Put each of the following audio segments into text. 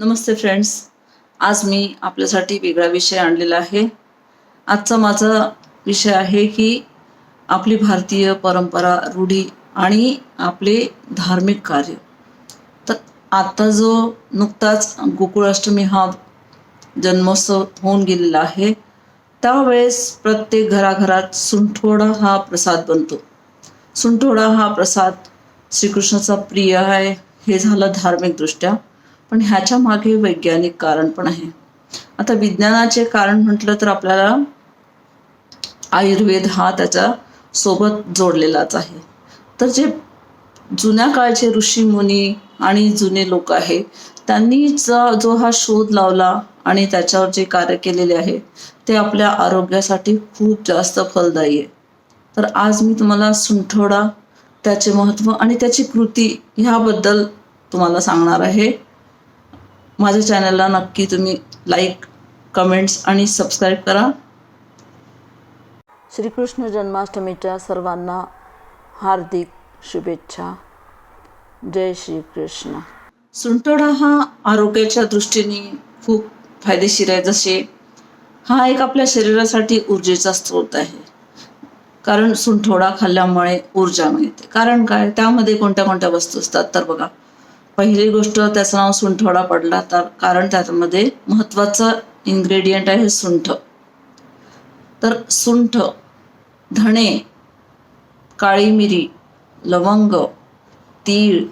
नमस्ते friends आज मी आपल्यासाठी वेगळा विषय आणलेला आहे. आजचा माझा विषय आहे की आपली भारतीय परंपरा रूढी आणि आपले धार्मिक कार्य. तर आता जो नुकताच गोकुळाष्टमी हा जन्मोत्सव होऊन गेलेला आहे त्यावेळेस प्रत्येक घराघरात सुंठोडा हा प्रसाद बनतो. सुंठोडा हा प्रसाद श्रीकृष्णाचा प्रिय आहे हे झालं धार्मिकदृष्ट्या. पण ह्याच्या मागे वैज्ञानिक कारण पण आहे. आता विज्ञानाचे कारण म्हटलं तर आपल्याला आयुर्वेद हा त्याच्या सोबत जोडलेलाच आहे. तर जे जुन्या काळचे ऋषी मुनी आणि जुने लोक आहे त्यांनी जो हा शोध लावला आणि त्याच्यावर जे कार्य केलेले आहे ते आपल्या आरोग्यासाठी खूप जास्त फलदायी आहे. तर आज मी तुम्हाला सुंठोडा त्याचे महत्त्व आणि त्याची कृती ह्याबद्दल तुम्हाला सांगणार आहे. माझ्या चॅनलला नक्की तुम्ही लाईक कमेंट्स आणि सबस्क्राईब करा. श्रीकृष्ण जन्माष्टमीच्या सर्वांना हार्दिक शुभेच्छा. जय श्रीकृष्ण. सुंठोडा हा आरोग्याच्या दृष्टीने खूप फायदेशीर आहे. जसे हा एक आपल्या शरीरासाठी ऊर्जेचा स्रोत आहे. कारण सुंठोडा खाल्ल्यामुळे ऊर्जा मिळते. कारण काय? त्यामध्ये कोणत्या कोणत्या वस्तू असतात? तर बघा पहिली गोष्ट त्याचं नाव सुंठवडा पडला. तर कारण त्यामध्ये महत्त्वाचं इन्ग्रेडियंट आहे सुंठ. तर सुंठ धणे काळी मिरी लवंग तीळ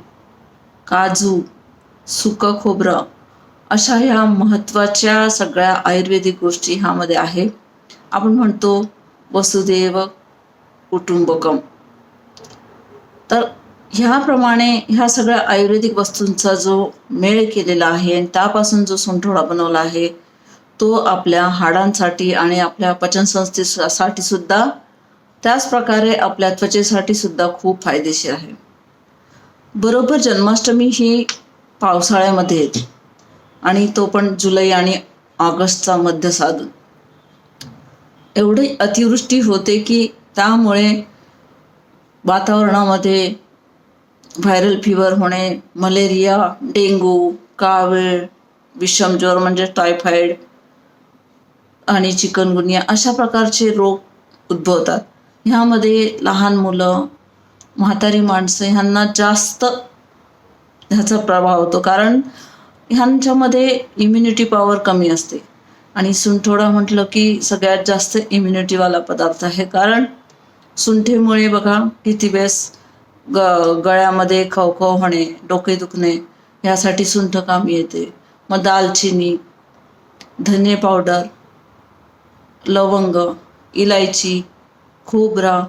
काजू सुकं खोबरं अशा ह्या महत्त्वाच्या सगळ्या आयुर्वेदिक गोष्टी ह्यामध्ये आहे. आपण म्हणतो वसुदेव कुटुंबकम. तर ह्याप्रमाणे ह्या सगळ्या आयुर्वेदिक वस्तूंचा जो मेळ केलेला आहे आणि त्यापासून जो सुंठोडा बनवला आहे तो आपल्या हाडांसाठी आणि आपल्या पचनसंस्थेसाठी सुद्धा त्याच प्रकारे आपल्या त्वचेसाठी सुद्धा खूप फायदेशीर आहे. बरोबर जन्माष्टमी ही पावसाळ्यामध्ये येते आणि तो पण जुलै आणि ऑगस्टचा मध्य साधून. एवढी अतिवृष्टी होते की त्यामुळे वातावरणामध्ये व्हायरल फिवर होणे मलेरिया डेंगू कावीळ विषमज्वर म्हणजे टायफॉइड आणि चिकनगुनिया अशा प्रकारचे रोग उद्भवतात. ह्यामध्ये लहान मुलं म्हातारी माणसं ह्यांना जास्त ह्याचा प्रभाव होतो. कारण ह्यांच्यामध्ये इम्युनिटी पॉवर कमी असते. आणि सुंठोडा म्हटलं की सगळ्यात जास्त इम्युनिटीवाला पदार्थ आहे. कारण सुंठेमुळे बघा किती वेळेस ग गळ्यामध्ये खवखव होणे डोके दुखणे ह्यासाठी सुंठ काम येते. मग दालचिनी धने पावडर लवंग इलायची खोबरा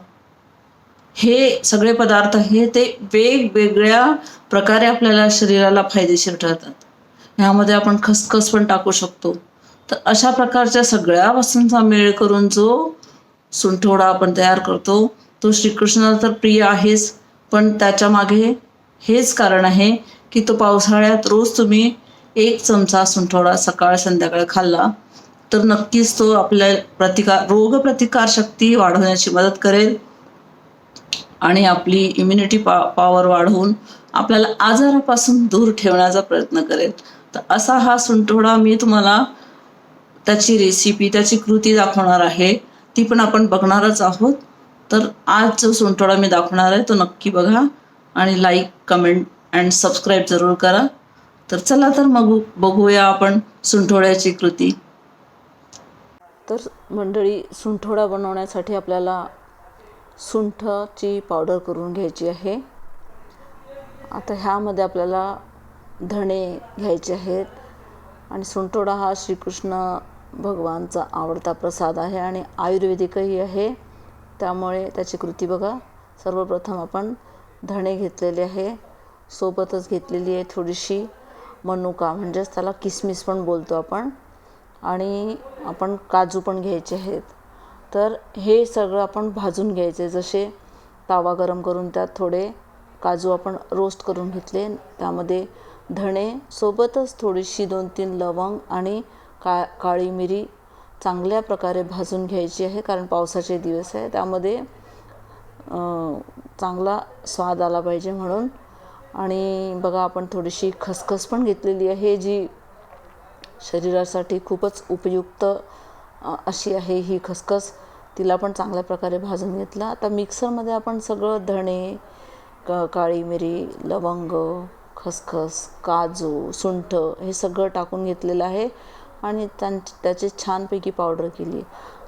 हे सगळे पदार्थ हे ते वेगवेगळ्या प्रकारे आपल्याला शरीराला फायदेशीर ठरतात. ह्यामध्ये आपण खसखस पण टाकू शकतो. तर अशा प्रकारच्या सगळ्या वस्तूंचा मेळ करून जो सुंठोडा आपण तयार करतो तो श्रीकृष्णाला तर प्रिय आहेच. पण त्याच्यामागे हेच कारण आहे की तो पावसाळ्यात रोज तुम्ही एक चमचा सुंठवडा सकाळ संध्याकाळ खाल्ला तर नक्कीच तो आपल्या प्रतिकार रोगप्रतिकारशक्ती वाढवण्याची मदत करेल आणि आपली इम्युनिटी पा पॉवर वाढवून आपल्याला आजारापासून दूर ठेवण्याचा प्रयत्न करेल. तर असा हा सुंठोडा मी तुम्हाला त्याची रेसिपी त्याची कृती दाखवणार आहे. ती पण आपण बघणारच आहोत. तर आज जो सुंठोडा मी दाखवणार आहे तो नक्की बघा आणि लाईक कमेंट अँड सबस्क्राईब जरूर करा. तर चला तर मग बघूया आपण सुंठोड्याची कृती. तर मंडळी सुंठोडा बनवण्यासाठी आपल्याला सुंठची पावडर करून घ्यायची आहे. आता ह्यामध्ये आपल्याला धणे घ्यायचे आहेत आणि सुंठोडा हा श्रीकृष्ण भगवानचा आवडता प्रसाद आहे आणि आयुर्वेदिकही आहे. त्यामुळे त्याची कृती बघा. सर्वप्रथम आपण धणे घेतलेले आहे. सोबतच घेतलेली आहे थोडीशी मनुका म्हणजेच त्याला किसमिस पण बोलतो आपण. आणि आपण काजू पण घ्यायचे आहेत. तर हे सगळं आपण भाजून घ्यायचे. जसे तावा गरम करून त्यात थोडे काजू आपण रोस्ट करून घेतले. त्यामध्ये धणे सोबतच थोडीशी दोन तीन लवंग आणि का काळी मिरी चांगल्या प्रकारे भाजून घ्यायची आहे कारण पावसाचे दिवस आहे. त्यामध्ये चांगला स्वाद आला पाहिजे म्हणून. आणि बघा आपण थोडीशी खसखस पण घेतलेली आहे जी शरीरासाठी खूपच उपयुक्त अशी आहे ही खसखस. तिला पण चांगल्या प्रकारे भाजून घेतलं. आता मिक्सरमध्ये आपण सगळं धणे क काळी मिरी लवंग खसखस काजू सुंठ हे सगळं टाकून घेतलेलं आहे. आणि त्यां त्याची छानपैकी पावडर केली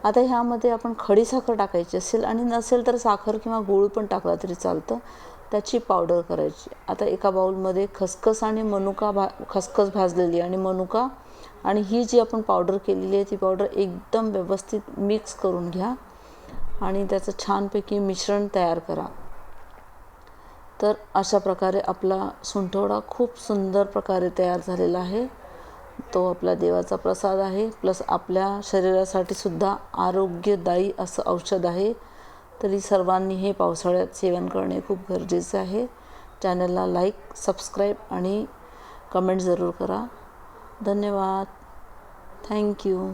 आता ह्यामध्ये आपण खडीसाखर टाकायची असेल आणि नसेल तर साखर किंवा गूळ पण टाकला तरी चालतं त्याची पावडर करायची. आता एका बाऊलमध्ये खसखस आणि मनुका भा खसखस भाजलेली आणि मनुका आणि ही जी आपण पावडर केलेली आहे ती पावडर एकदम व्यवस्थित मिक्स करून घ्या आणि त्याचं छानपैकी मिश्रण तयार करा. तर अशा प्रकारे आपला सुंठवडा खूप सुंदर प्रकारे तयार झालेला आहे. तो आपला देवाचा प्रसाद आहे. प्लस आपल्या शरीरासाठी सुद्धा आरोग्यदायी असं औषध आहे. तरी सर्वांनी हे पावसाळ्यात सेवन करणे खूप गरजेचे आहे. चॅनलला लाईक सबस्क्राईब आणि कमेंट जरूर करा. धन्यवाद. थँक्यू